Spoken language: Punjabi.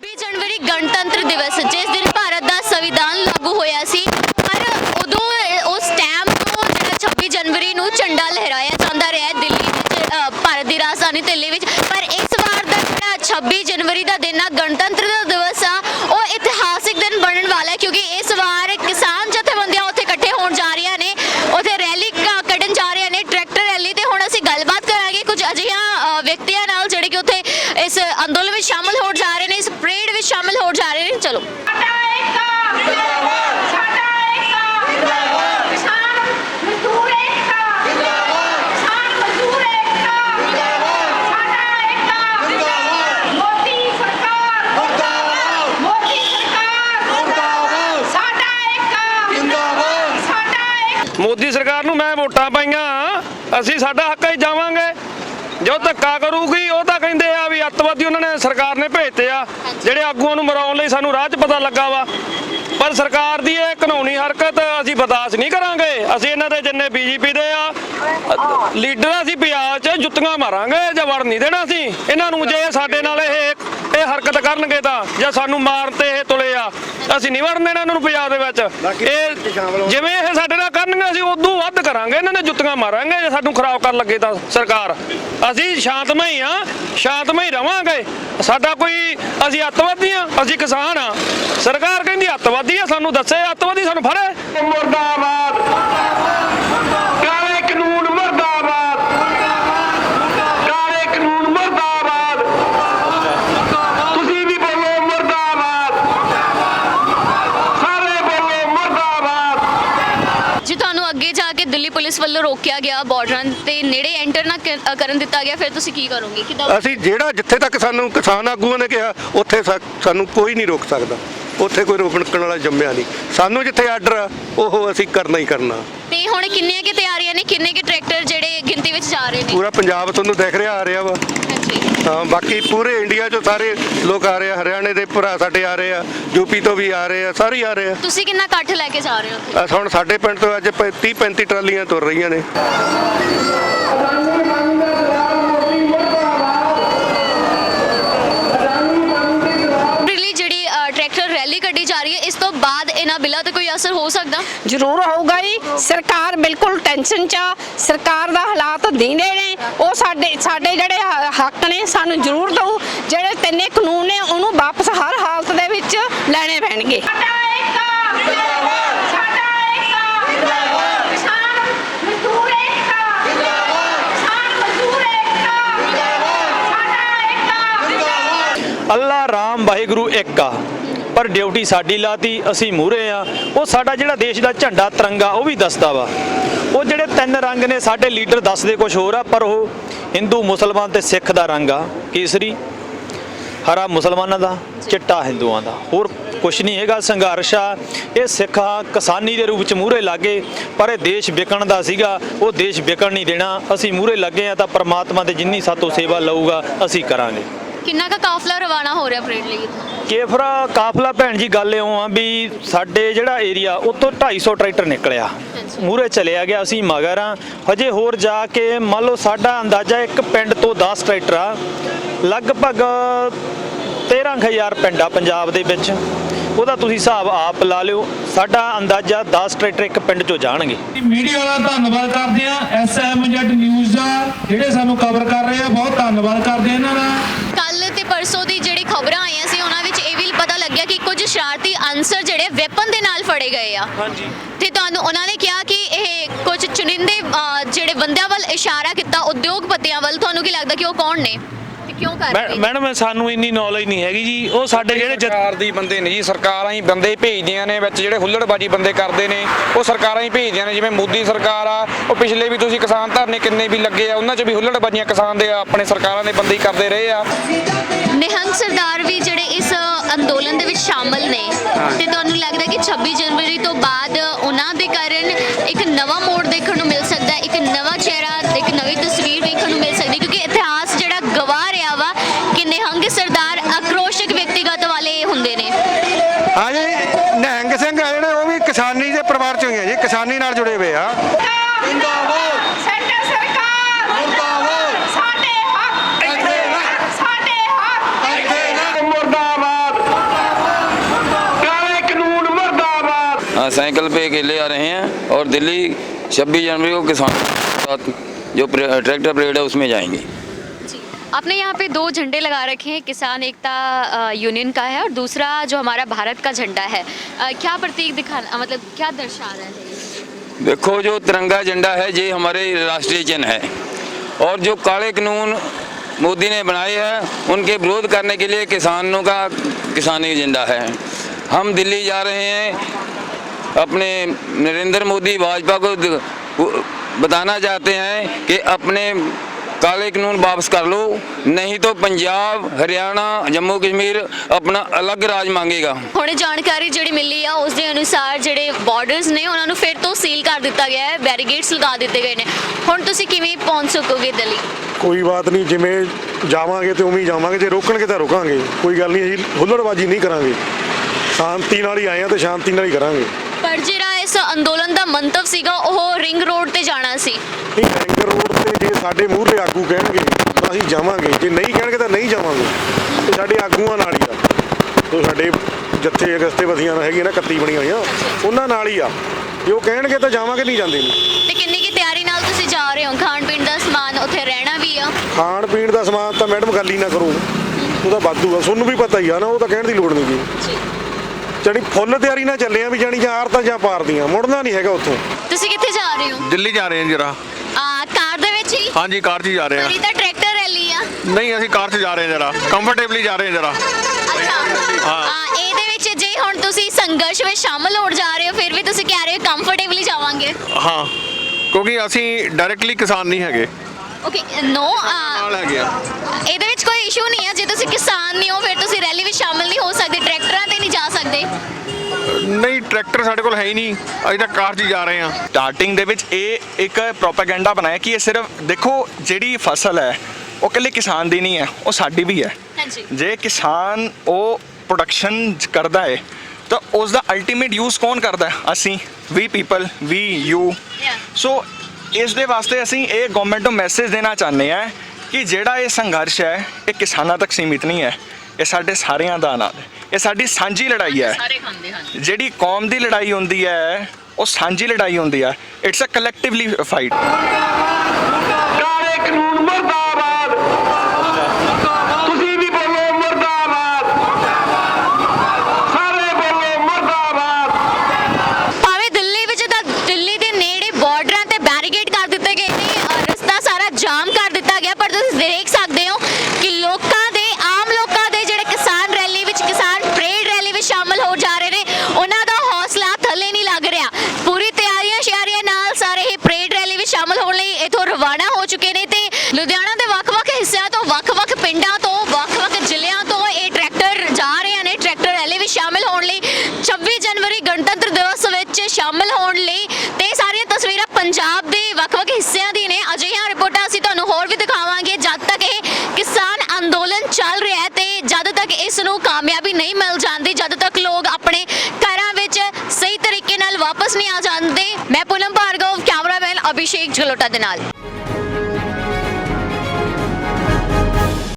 26 ਜਨਵਰੀ ਗਣਤੰਤਰ ਦਿਵਸ, ਜਿਸ ਦਿਨ ਭਾਰਤ ਦਾ ਸੰਵਿਧਾਨ ਲਾਗੂ ਹੋਇਆ ਸੀ। ਪਰ ਉਦੋਂ ਉਸ ਟਾਈਮ ਤੋਂ ਜਿਹੜਾ 26 ਜਨਵਰੀ ਨੂੰ ਝੰਡਾ ਲਹਿਰਾਇਆ ਜਾਂਦਾ ਰਿਹਾ ਦਿੱਲੀ ਵਿੱਚ ਭਾਰਤ ਦੀ ਰਾਜਧਾਨੀ ਦਿੱਲੀ ਵਿੱਚ। ਪਰ ਇਸ ਵਾਰ ਦਾ ਜਿਹੜਾ 26 ਜਨਵਰੀ ਦਾ ਦਿਨ ਆ, ਗਣਤੰਤਰ ਦਾ ਦਿਵਸ ਆ ਉਹ ਇਤਿਹਾਸਿਕ ਦਿਨ ਬਣਨ ਵਾਲਾ ਹੈ ਕਿਉਂਕਿ ਇਸ ਵਾਰ ਕਿਸਾਨ ਜਥੇਬੰਦੀਆਂ ਉੱਥੇ ਇਕੱਠੇ ਹੋਣ ਜਾ ਰਹੀਆਂ ਨੇ ਉੱਥੇ ਰੈਲੀ ਕ- ਕੱਢਣ ਜਾ ਰਹੀਆਂ ਨੇ ਟਰੈਕਟਰ ਰੈਲੀ ਤੇ ਹੁਣ ਅਸੀਂ ਗੱਲਬਾਤ ਕਰਾਂਗੇ ਕੁਝ ਅਜਿਹੀਆਂ ਅ, ਵਿਅਕਤੀਆਂ ਨਾਲ ਜਿਹੜੇ ਕਿ ਉੱਥੇ ਇਸ ਅੰਦੋਲਨ ਵਿੱਚ ਸ਼ਾਮਲ ਹੋ ਜਾ ਰਹੇ ਨੇ ਇਸ ਪਰੇਡ ਵਿੱਚ ਸ਼ਾਮਲ ਹੋ ਜਾ ਰਹੇ ਨੇ ਚਲੋ ਸਾਡਾ ਏਕਾ ਜਿੰਦਾਬਾਦ ਸਾਡਾ ਏਕਾ ਜਿੰਦਾਬਾਦ ਕਿਸਾਨ ਮਜ਼ਦੂਰ ਏਕਾ ਜਿੰਦਾਬਾਦ ਕਿਸਾਨ ਮਜ਼ਦੂਰ ਏਕਾ ਜਿੰਦਾਬਾਦ ਸਾਡਾ ਏਕਾ ਜਿੰਦਾਬਾਦ ਮੋਦੀ ਸਰਕਾਰ ਮੁਰਦਾਬਾਦ ਮੋਦੀ ਸਰਕਾਰ ਮੁਰਦਾਬਾਦ ਸਾਡਾ ਏਕਾ ਜਿੰਦਾਬਾਦ ਸਾਡਾ ਏਕਾ ਮੋਦੀ ਸਰਕਾਰ ਨੂੰ ਮੈਂ ਵੋਟਾਂ ਪਾਈਆਂ ਅਸੀਂ ਸਾਡਾ ਹੱਕ ਹੀ ਜਾਵਾਂਗੇ। ਜੋ ਧੱਕਾ ਕਰੂਗੀ ਉਹ ਤਾਂ ਕਹਿੰਦੇ ਆ ਵੀ ਅੱਤਵਾਦੀ ਉਹਨਾਂ ਨੇ ਸਰਕਾਰ ਨੇ ਭੇਜਤੇ ਆ ਜਿਹੜੇ ਆਗੂਆਂ ਨੂੰ ਮਰਾਉਣ ਲਈ ਸਾਨੂੰ ਰਾਹ 'ਚ ਪਤਾ ਲੱਗਾ ਵਾ। ਪਰ ਸਰਕਾਰ ਦੀ ਇਹ ਕਾਨੂੰਨੀ ਹਰਕਤ ਅਸੀਂ ਬਰਦਾਸ਼ਤ ਨਹੀਂ ਕਰਾਂਗੇ। ਅਸੀਂ ਇਹਨਾਂ ਦੇ ਜਿੰਨੇ ਬੀਜੇਪੀ ਦੇ ਆ ਲੀਡਰ ਅਸੀਂ ਪੰਜਾਬ 'ਚ ਜੁੱਤੀਆਂ ਮਾਰਾਂਗੇ ਜੇ ਵੜ ਨਹੀਂ ਦੇਣਾ ਸੀ ਇਹਨਾਂ ਨੂੰ ਜੇ ਸਾਡੇ ਨਾਲ ਇਹ ਇਹ ਹਰਕਤ ਕਰਨਗੇ ਤਾਂ ਜਾਂ ਸਾਨੂੰ ਮਾਰਨ ਤੇ ਇਹ ਤੁਲੇ ਆ ਅਸੀਂ ਨਹੀਂ ਵੜਨ ਦੇਣਾ ਇਹਨਾਂ ਨੂੰ ਪੰਜਾਬ ਦੇ ਵਿੱਚ। ਇਹ ਜਿਵੇਂ ਇਹ ਸਾਡੇ ਨਾਲ ਕਰਨਗੇ ਅਸੀਂ ਉਦੋਂ ਵੱਧ ਕਰਾਂਗੇ, ਇਹਨਾਂ ਨੇ ਜੁੱਤੀਆਂ ਮਾਰਾਂਗੇ, ਜੇ ਸਾਨੂੰ ਖਰਾਬ ਕਰਨ ਲੱਗੇ ਤਾਂ ਸਰਕਾਰ। ਅਸੀਂ ਸ਼ਾਂਤਮਈ ਆ, ਸ਼ਾਂਤਮਈ ਰਵਾਂਗੇ। ਸਾਡਾ ਕੋਈ, ਅਸੀਂ ਅੱਤਵਾਦੀ ਆ, ਅਸੀਂ ਕਿਸਾਨ ਆ। ਸਰਕਾਰ ਕਹਿੰਦੀ, ਅੱਤਵਾਦੀ ਆ ਸਾਨੂੰ ਦੱਸੇ, ਅੱਤਵਾਦੀ ਸਾਨੂੰ ਫੜੇ। ਮੁਰਦਾਬਾਦ ਕਾਲੇ ਕਾਨੂੰਨ ਮੁਰਦਾਬਾਦ ਕਾਲੇ ਕਾਨੂੰਨ ਮੁਰਦਾਬਾਦ ਤੁਸੀਂ ਵੀ ਬੋਲੋ ਮੁਰਦਾਬਾਦ ਸਾਰੇ ਬੋਲੋ ਮੁਰਦਾਬਾਦ ਜੀ ਤੁਹਾਨੂੰ ਅੱਗੇ ਜਾ ਕੇ ਵੱਲੋਂ ਰੋਕਿਆ ਗਿਆ ਬਾਰਡਰਾਂ ਤੇ ਨੇੜੇ ਐਂਟਰ ਨਾ ਕ- ਕਰਨ ਦਿੱਤਾ ਗਿਆ ਫਿਰ ਤੁਸੀਂ ਕੀ ਕਰੋਗੇ? ਕਿਦਾਂ ਅਸੀਂ ਜਿਹੜਾ ਜਿੱਥੇ ਤੱਕ ਸਾਨੂੰ ਕਿਸਾਨ ਆਗੂਆਂ ਨੇ ਕਿਹਾ ਉੱਥੇ ਸਾ- ਸਾਨੂੰ ਕੋਈ ਨਹੀਂ ਰੋਕ ਸਕਦਾ। ਉੱਥੇ ਕੋਈ ਰੋਕਣ ਵਾਲਾ ਜੰਮਿਆ ਨਹੀਂ। ਸਾਨੂੰ ਜਿੱਥੇ ਆਰਡਰ ਆ ਉਹ ਅਸੀਂ ਕਰਨਾ ਹੀ ਕਰਨਾ। ਤੇ ਹੁਣ ਕਿੰਨੀਆਂ ਕਿ ਤਿਆਰੀਆਂ ਨੇ? ਕਿੰਨੇ ਕਿ ਟਰੈਕਟਰ ਜਿਹੜੇ ਗਿਣਤੀ ਵਿੱਚ ਜਾ ਰਹੇ ਨੇ? ਪੂਰਾ ਪੰਜਾਬ ਤੁਹਾਨੂੰ ਦਿਖ ਰਿਹਾ ਆ ਰਿਹਾ ਵਾ। ਹਾਂ। ਬਾਕੀ ਪੂਰੇ ਇੰਡੀਆ 'ਚੋਂ ਸਾਰੇ ਲੋਕ ਆ ਰਹੇ ਆ ਹਰਿਆਣੇ ਦੇ ਭਰਾ ਸਾਡੇ ਆ ਰਹੇ ਆ ਯੂਪੀ ਤੋਂ ਵੀ ਆ ਰਹੇ ਆ ਸਾਰੇ ਹੀ ਆ ਰਹੇ ਆ। ਤੁਸੀਂ ਕਿੰਨਾ ਇਕੱਠ ਲੈ ਕੇ ਜਾ ਰਹੇ ਹੋ? ਅਹ ਹੁਣ ਸਾਡੇ ਪਿੰਡ ਤੋਂ ਅੱਜ 30 35 ਟਰਾਲੀਆਂ ਤੁਰ ਰਹੀਆਂ ਨੇ। ਬਿੱਲਾਂ ਤੇ ਕੋਈ ਅਸਰ ਹੋ ਸਕਦਾ? ਜ਼ਰੂਰ ਹੋਊਗਾ ਜੀ। ਸਰਕਾਰ ਬਿਲਕੁਲ ਟੈਨਸ਼ਨ ਚ ਆ। ਸਰਕਾਰ ਦਾ ਹਾਲਾਤ ਦੀਨੇ ਨੇ। ਉਹ ਸਾਡੇ ਸਾਡੇ ਜਿਹੜੇ ਹ- ਹੱਕ ਨੇ ਸਾਨੂੰ ਜ਼ਰੂਰ ਦਊ। ਜਿਹੜੇ ਤਿੰਨੇ ਕਾਨੂੰਨ ਨੇ ਉਹਨੂੰ ਵਾਪਸ ਹਰ ਹਾਲਤ ਦੇ ਵਿੱਚ ਲੈਣੇ ਪੈਣਗੇ। ਅੱਲਾ ਰਾਮ ਵਾਹਿਗੁਰੂ ਇੱਕ ਆ ਪਰ ਡਿਊਟੀ ਸਾਡੀ ਲਾਤੀ, ਅਸੀਂ ਮੂਹਰੇ ਆ। ਉਹ ਸਾਡਾ ਜਿਹੜਾ ਦੇਸ਼ ਦਾ ਝੰਡਾ, ਤਿਰੰਗਾ, ਉਹ ਵੀ ਦੱਸਦਾ ਵਾ। ਉਹ ਜਿਹੜੇ ਤਿੰਨ ਰੰਗ ਨੇ, ਸਾਡੇ ਲੀਡਰ ਦੱਸਦੇ ਕੁਝ ਹੋਰ ਆ, ਪਰ ਉਹ ਹਿੰਦੂ, ਮੁਸਲਮਾਨ ਤੇ ਸਿੱਖ ਦਾ ਰੰਗ ਆ। ਕੇਸਰੀ, ਹਰਾ ਮੁਸਲਮਾਨਾਂ ਦਾ, ਚਿੱਟਾ ਹਿੰਦੂਆਂ ਦਾ। ਹੋਰ ਕੁਛ ਨਹੀਂ ਹੈਗਾ, ਸੰਘਰਸ਼ ਆ। ਇਹ ਸਿੱਖਾਂ ਕਿਸਾਨੀ ਦੇ ਰੂਪ ਚ ਮੂਹਰੇ ਲੱਗੇ, ਪਰ ਇਹ ਦੇਸ਼ ਵਿਕਣ ਦਾ ਸੀਗਾ। ਉਹ ਦੇਸ਼ ਵਿਕਣ ਨਹੀਂ ਦੇਣਾ। ਅਸੀਂ ਮੂਹਰੇ ਲੱਗੇ ਆ ਤਾਂ ਪਰਮਾਤਮਾ ਦੇ ਜਿੰਨੀ ਸਾਤੋਂ ਸੇਵਾ ਲਊਗਾ, ਅਸੀਂ ਕਰਾਂਗੇ। ਕਿੰਨਾ ਕੁ ਕਾਫਲਾ ਰਵਾਨਾ ਹੋ ਰਿਹਾ ਪਰੇਡ ਲਈ? ਕੇਫਰਾ ਕਾਫਲਾ ਭੈਣ ਜੀ ਗੱਲ ਇਉਂ ਆ ਵੀ ਸਾਡੇ ਜਿਹੜਾ ਏਰੀਆ ਉਤੋਂ 250 ਟਰੈਕਟਰ ਨਿਕਲਿਆ। ਮੂਰੇ ਚਲਿਆ ਗਿਆ ਅਸੀਂ ਮਗਰ ਆ। ਹਜੇ ਹੋਰ ਜਾ ਕੇ ਮੰਨ ਲਓ ਸਾਡਾ ਅੰਦਾਜ਼ਾ ਇੱਕ ਪਿੰਡ ਤੋਂ 10 ਟਰੈਕਟਰ ਆ। ਲਗਭਗ 13000 ਪਿੰਡ ਆ ਪੰਜਾਬ ਦੇ ਵਿੱਚ। ਉਹਦਾ ਤੁਸੀਂ ਹਿਸਾਬ ਆਪ ਲਾ ਲਿਓ। ਸਾਡਾ ਅੰਦਾਜ਼ਾ 10 ਟਰੈਕਟਰ ਇੱਕ ਪਿੰਡ ਚੋਂ ਜਾਣਗੇ। ਮੀਡੀਆ ਦਾ ਧੰਨਵਾਦ ਕਰਦੇ ਆ। ਐਸਐਮਜੈਡ ਨਿਊਜ਼ ਦਾ ਜਿਹੜੇ ਸਾਨੂੰ ਕਵਰ ਕਰ ਰਹੇ ਆ ਬਹੁਤ ਧੰਨਵਾਦ ਕਰਦੇ ਆ ਇਹਨਾਂ ਦਾ। ਪਰਸੋਂ ਦੀ ਜਿਹੜੀ ਖਬਰਾਂ ਆਈਆਂ ਸੀ ਉਹਨਾਂ ਵਿੱਚ ਇਹ ਵੀ ਪਤਾ ਲੱਗਿਆ ਕਿ ਕੁਝ ਸ਼ਰਾਰਤੀ ਅਨਸਰ ਜਿਹੜੇ ਵੈਪਨ ਦੇ ਨਾਲ ਫੜੇ ਗਏ ਆ। ਹਾਂਜੀ। ਤੇ ਤੁਹਾਨੂੰ ਉਹਨਾਂ ਨੇ ਕਿਹਾ ਕਿ ਇਹ ਕੁਝ ਚੁਣਿੰਦੇ ਅ, ਜਿਹੜੇ ਬੰਦਿਆਂ ਵੱਲ ਇਸ਼ਾਰਾ ਕੀਤਾ ਉਦਯੋਗਪਤੀਆਂ ਵੱਲ ਤੁਹਾਨੂੰ ਕੀ ਲੱਗਦਾ ਕਿ ਉਹ ਕੌਣ ਨੇ? ਤੇ ਕਿਉਂ ਕਰ ਰਹੇ ਨੇ? ਮੈਡਮ ਸਾਨੂੰ ਇੰਨੀ ਨੌਲੇਜ ਨਹੀਂ ਹੈਗੀ ਜੀ। ਉਹ ਸਾਡੇ ਜਿਹੜੇ ਜਥ- ਸਰਕਾਰ ਦੀ ਬੰਦੇ ਨੇ ਜੀ ਸਰਕਾਰਾਂ ਹੀ ਬੰਦੇ ਭੇਜਦੀਆਂ ਨੇ ਵਿੱਚ ਜਿਹੜੇ ਹੁੱਲੜਬਾਜੀ ਬੰਦੇ ਕਰਦੇ ਨੇ ਉਹ ਸਰਕਾਰਾਂ ਹੀ ਭੇਜਦੀਆਂ ਨੇ। ਜਿਵੇਂ ਮੋਦੀ ਸਰਕਾਰ ਆ ਉਹ ਪਿਛਲੇ ਵੀ ਤੁਸੀਂ ਕਿਸਾਨ ਧਰਨੇ ਕਿੰਨੇ ਵੀ ਲੱਗੇ ਆ ਉਹਨਾਂ 'ਚ ਵੀ ਹੁੱਲੜਬਾਜ਼ੀਆਂ ਕਿਸਾਨ ਦੇ ਆਪਣੇ ਸਰਕਾਰਾਂ ਦੇ ਬੰਦੇ ਹੀ ਕਰਦੇ ਰਹੇ ਆ। ਨਿਹੰਗ ਸਰਦਾਰ ਵੀ ਜਿਹੜੇ ਇਸ ਅੰਦੋਲਨ ਦੇ ਵਿੱਚ ਸ਼ਾਮਲ ਨੇ ਤੇ ਤੁਹਾਨੂੰ ਲੱਗਦਾ ਕਿ 26 ਜਨਵਰੀ ਤੋਂ ਬਾਅਦ ਉਹਨਾਂ ਦੇ ਕਾਰਨ ਇੱਕ ਨਵਾਂ ਮੋੜ ਦੇਖਣ ਨੂੰ किसानी ਨਾਲ जुड़े हुए ਆ हाँ, साइकिल पे अकेले आ रहे हैं और दिल्ली 26 जनवरी को किसान जो ट्रैक्टर परेड है उसमें जाएँगे। आपने यहाँ पे दो झंडे लगा रखे हैं किसान एकता यूनियन का है और दूसरा जो हमारा भारत का झंडा है। क्या प्रतीक दिखा मतलब क्या दर्शा रहा है? देखो, जो तिरंगा झंडा है, ये हमारे राष्ट्रीय चिन्ह है। और जो काले कानून मोदी ने बनाए हैं, उनके विरोध करने के लिए किसानों का, किसानी एजेंडा है। हम दिल्ली जा रहे हैं, अपने नरेंद्र मोदी भाजपा को बताना चाहते हैं कि अपने ਕਾਲੇ ਕਾਨੂੰਨ ਵਾਪਸ ਕਰ ਲਓ ਨਹੀਂ ਤਾਂ ਪੰਜਾਬ ਹਰਿਆਣਾ ਜੰਮੂ ਕਸ਼ਮੀਰ ਆਪਣਾ ਅਲੱਗ ਰਾਜ ਮੰਗੇਗਾ। ਹੁਣੇ ਜਾਣਕਾਰੀ ਜਿਹੜੀ ਮਿਲੀ ਆ ਉਸ ਦੇ ਅਨੁਸਾਰ ਜਿਹੜੇ ਬਾਰਡਰਸ ਨੇ ਉਹਨਾਂ ਨੂੰ ਫਿਰ ਤੋਂ ਸੀਲ ਕਰ ਦਿੱਤਾ ਗਿਆ ਹੈ ਬੈਰੀਗੇਡਸ ਲਗਾ ਦਿੱਤੇ ਗਏ ਨੇ। ਹੁਣ ਤੁਸੀਂ ਕਿਵੇਂ ਪਹੁੰਚ ਸਕੋਗੇ ਦਿੱਲੀ? ਕੋਈ ਬਾਤ ਨਹੀਂ ਜਿਵੇਂ ਜਾਵਾਂਗੇ ਤੇ ਉਵੇਂ ਜਾਵਾਂਗੇ ਜੇ ਰੋਕਣਗੇ ਤਾਂ ਰੁਕਾਂਗੇ। ਕੋਈ ਗੱਲ ਨਹੀਂ ਅਸੀਂ ਹੁੱਲੜਬਾਜੀ ਨਹੀਂ ਕਰਾਂਗੇ। ਸ਼ਾਂਤੀ ਨਾਲ ਹੀ ਆਏ ਆ ਤੇ ਸ਼ਾਂਤੀ ਨਾਲ ਹੀ ਕਰਾਂਗੇ। ਪਰ ਜਿਹੜਾ ਇਸ ਅੰਦੋਲਨ ਦਾ ਮੰਤਵ ਸੀਗਾ ਉਹ ਰਿੰਗ ਰੋਡ ਤੇ ਜਾਣਾ ਸੀ। ਨਹੀਂ ਰਿੰਗ ਰੋਡ ਤੇ ਜੇ ਸਾਡੇ ਮੂਹਰੇ ਆਗੂ ਕਹਿਣਗੇ ਤਾਂ ਅਸੀਂ ਜਾਵਾਂਗੇ। ਜੇ ਨਹੀਂ ਕਹਿਣਗੇ ਤਾਂ ਨਹੀਂ ਜਾਵਾਂਗੇ। ਤੇ ਸਾਡੇ ਆਗੂਆਂ ਨਾਲ ਹੀ ਆ। ਜੋ ਸਾਡੇ ਜੱਥੇ ਅਗਸਤੇ ਵਸੀਆਂ ਹੈਗੀਆਂ ਨਾ 31 ਬਣੀਆਂ ਹੋਈਆਂ ਉਹਨਾਂ ਨਾਲ ਹੀ ਆ। ਜੇ ਉਹ ਕਹਿਣਗੇ ਤਾਂ ਜਾਵਾਂਗੇ ਨਹੀਂ ਜਾਂਦੇ ਨਹੀਂ ਤੇ ਕਿੰਨੀ ਕੀ ਤਿਆਰੀ ਨਾਲ ਤੁਸੀਂ ਜਾ ਰਹੇ ਹੋ? ਖਾਣ ਪੀਣ ਦਾ ਸਮਾਨ ਉੱਥੇ ਰਹਿਣਾ ਵੀ ਆ। ਖਾਣ ਪੀਣ ਦਾ ਸਮਾਨ ਤਾਂ ਮੈਡਮ ਗੱਲ ਹੀ ਨਾ ਕਰੋ। ਉਹਦਾ ਵਾਧੂ ਆ। ਤੁਹਾਨੂੰ ਵੀ ਪਤਾ ਹੀ ਆ ਨਾ ਉਹ ਤਾਂ ਕਹਿਣ ਦੀ ਲੋੜ ਨਹੀਂ ਜੀ। ਜਾਣੀ ਫੁੱਲ ਤਿਆਰੀ ਨਾਲ ਚੱਲੇ ਆ ਵੀ ਜਾਣੀ ਜਾਂ ਆਰ ਤਾਂ ਜਾਂ ਪਾਰ ਦੀਆਂ ਮੁੜਨਾ ਨਹੀਂ ਹੈਗਾ ਉੱਥੋਂ। ਤੁਸੀਂ ਕਿੱਥੇ ਜਾ ਰਹੇ ਹੋ? ਦਿੱਲੀ ਜਾ ਰਹੇ ਹਾਂ ਜਰਾ। ਆ ਕਾਰ ਦੇ ਵਿੱਚ ਹੀ? ਹਾਂਜੀ ਕਾਰ 'ਚ ਹੀ ਜਾ ਰਹੇ ਮੇਰੀ ਤਾਂ ਟਰੈਕਟਰ ਰੈਲੀ ਆ। ਹਾਂ ਨਹੀਂ ਅਸੀਂ ਕਾਰ 'ਚ ਜਾ ਰਹੇ ਹਾਂ ਜਰਾ। ਕੰਫਰਟੇਬਲੀ ਜਾ ਰਹੇ ਹਾਂ ਜਰਾ। ਅੱਛਾ। ਆ ਇਹਦੇ ਵਿੱਚ ਜੇ ਹੁਣ ਤੁਸੀਂ ਸੰਘਰਸ਼ ਵਿੱਚ ਸ਼ਾਮਲ ਹੋਣ ਜਾ ਰਹੇ ਹੋ ਫਿਰ ਵੀ ਤੁਸੀਂ ਕਹਿ ਰਹੇ ਹੋ ਕੰਫਰਟੇਬਲੀ ਜਾਵਾਂਗੇ। ਹਾਂ ਕਿਉਂਕਿ ਅਸੀਂ ਡਾਇਰੈਕਟਲੀ ਕਿਸਾਨ ਨਹੀਂ ਹੈਗੇ। ਓਕੇ ਨੋ ਨਾਲ ਹੈਗੇ ਆ। ਇਹਦੇ ਵਿੱਚ ਕੋਈ ਇਸ਼ੂ ਨਹੀਂ ਹੈ ਜੇ ਤੁਸੀਂ ਕਿਸਾਨ ਨਹੀਂ ਹੋ ਫਿਰ ਤੁਸੀਂ ਰੈਲੀ ਵਿੱਚ ਸ਼ਾਮਲ ਨਹੀਂ ਹੋ ਸਕਦੇ। ਟਰੈਕਟਰਾਂ ਤੇ ਸਕਦੇ ਨਹੀਂ ਟਰੈਕਟਰ ਸਾਡੇ ਕੋਲ ਹੈ ਹੀ ਨਹੀਂ। ਅਸੀਂ ਤਾਂ ਕਾਰ 'ਚ ਹੀ ਜਾ ਰਹੇ ਹਾਂ। ਸਟਾਰਟਿੰਗ ਦੇ ਵਿੱਚ ਇਹ ਇੱਕ ਪ੍ਰੋਪਾਗੈਂਡਾ ਬਣਾਇਆ ਕਿ ਇਹ ਸਿਰਫ ਦੇਖੋ ਜਿਹੜੀ ਫਸਲ ਹੈ ਉਹ ਇਕੱਲੇ ਕਿਸਾਨ ਦੀ ਨਹੀਂ ਹੈ ਉਹ ਸਾਡੀ ਵੀ ਹੈ। ਹਾਂਜੀ। ਜੇ ਕਿਸਾਨ ਉਹ ਪ੍ਰੋਡਕਸ਼ਨ ਕਰਦਾ ਹੈ ਤਾਂ ਉਸ ਦਾ ਅਲਟੀਮੇਟ ਯੂਜ਼ ਕੌਣ ਕਰਦਾ ਹੈ? ਅਸੀਂ ਵੀ ਪੀਪਲ ਵੀ ਯੂ Yeah. ਸੋ ਇਸ ਦੇ ਵਾਸਤੇ ਅਸੀਂ ਇਹ ਗਵਰਨਮੈਂਟ ਨੂੰ ਮੈਸੇਜ ਦੇਣਾ ਚਾਹੁੰਦੇ ਹਾਂ ਕਿ ਜਿਹੜਾ ਇਹ ਸੰਘਰਸ਼ ਹੈ ਇਹ ਕਿਸਾਨਾਂ ਤੱਕ ਸੀਮਿਤ ਨਹੀਂ ਹੈ। ਇਹ ਸਾਡੇ ਸਾਰਿਆਂ ਦਾ ਨਾਲ। ਹੈ ਇਹ ਸਾਡੀ ਸਾਂਝੀ ਲੜਾਈ ਹੈ। ਸਾਰੇ ਖਾਂਦੇ ਹਨ ਜਿਹੜੀ ਕੌਮ ਦੀ ਲੜਾਈ ਹੁੰਦੀ ਹੈ ਉਹ ਸਾਂਝੀ ਲੜਾਈ ਹੁੰਦੀ ਹੈ। ਇਟਸ ਅ ਕਲੈਕਟਿਵਲੀ ਫਾਈਟ ਕਾਲੇ ਕਾਨੂੰਨ ਮਰਦਾਬਾਦ ਤੁਸੀਂ ਵੀ ਬੋਲੋ ਮਰਦਾਬਾਦ ਸਾਰੇ ਬੋਲੋ ਮਰਦਾਬਾਦ ਭਾਵੇਂ ਦਿੱਲੀ ਵਿੱਚ ਤਾਂ ਦਿੱਲੀ ਦੇ ਨੇੜੇ ਬਾਰਡਰਾਂ ਤੇ ਬੈਰੀਕੇਡ ਕਰ ਦਿੱਤੇ ਗਏ ਨੇ ਔਰ ਰਸਤਾ ਸਾਰਾ ਜਾਮ ਕਰ ਦਿੱਤਾ ਗਿਆ ਪਰ ਤੁਸੀਂ ਦੇਖ ਸਕਦੇ ਹੋ ਕਿ ਲੋਕਾਂ ਦੇ ਆਮ ਲੋਕਾਂ ਦੇ ਜਿਹੜੇ ਕਿਸਾਨ ਰੈਲੀ ਵਿੱਚ ਕਿਸਾਨ ਪਰੇਡ ਰੈਲੀ ਵਿੱਚ ਸ਼ਾਮਲ ਹੋ ਜਾ ਰਹੇ ਨੇ ਉਹਨਾਂ ਦਾ ਹੌਸਲਾ ਥੱਲੇ ਨਹੀਂ ਲੱਗ ਰਿਹਾ ਪੂਰੀ ਤਿਆਰੀਆਂ ਸ਼ਿਆਰੀਆਂ ਨਾਲ ਸਾਰੇ ਹੀ ਪਰੇਡ ਰੈਲੀ ਵਿੱਚ ਸ਼ਾਮਲ ਹੋਣ ਲਈ ਇਥੋਂ ਰਵਾਨਾ ਹੋ ਚੁੱਕੇ ਨੇ ਤੇ ਲੁਧਿਆਣਾ ਦੇ ਵੱਖ-ਵੱਖ ਹਿੱਸਿਆਂ ਤੋਂ ਵੱਖ-ਵੱਖ ਪਿੰਡਾਂ ਤੋਂ ਵੱਖ-ਵੱਖ ਜ਼ਿਲ੍ਹਿਆਂ ਤੋਂ ਇਹ ਟਰੈਕਟਰ ਜਾ ਰਹੇ ਨੇ ਟਰੈਕਟਰ ਰੈਲੀ ਵਿੱਚ ਸ਼ਾਮਲ ਹੋਣ ਲਈ 26 ਜਨਵਰੀ ਗਣਤੰਤਰ ਦਿਵਸ ਵਿੱਚ ਸ਼ਾਮਲ ਹੋਣ ਲਈ ਤੇ ਸਾਰੀਆਂ ਤਸਵੀਰਾਂ ਪੰਜਾਬ ਦੇ ਵੱਖ-ਵੱਖ ਹਿੱਸਿਆਂ ਦੀ ਨੇ। ਅਜਿਹੀਆਂ ਰਿਪੋਰਟਾਂ ਅਸੀਂ ਤੁਹਾਨੂੰ ਹੋਰ ਵੀ ਦਿਖਾਵਾਂਗੇ। ਜਦ ਤੱਕ ਇਹ ਕਿਸਾਨ ਅੰਦੋਲਨ ਚੱਲ ਰਿਹਾ ਹੈ ਤੇ ਜਦ ਤੱਕ ਇਸ ਨੂੰ ਕਾਮਯਾਬੀ ਨਹੀਂ ਮਿਲ ਜਾਂਦੀ, ਜਦ ਤੱਕ ਲੋਕ ਆਪਣੇ ਘਰਾਂ ਵਿੱਚ ਸਹੀ ਤਰੀਕੇ ਨਾਲ ਵਾਪਸ ਨਹੀਂ ਆ ਜਾਂਦੇ, ਮੈਂ ਪੂਨਮ ਭਾਰਗਵ, ਕੈਮਰਾਮੈਨ ਅਭਿਸ਼ੇਕ ਜਲੋਟਾ ਦੇ ਨਾਲ।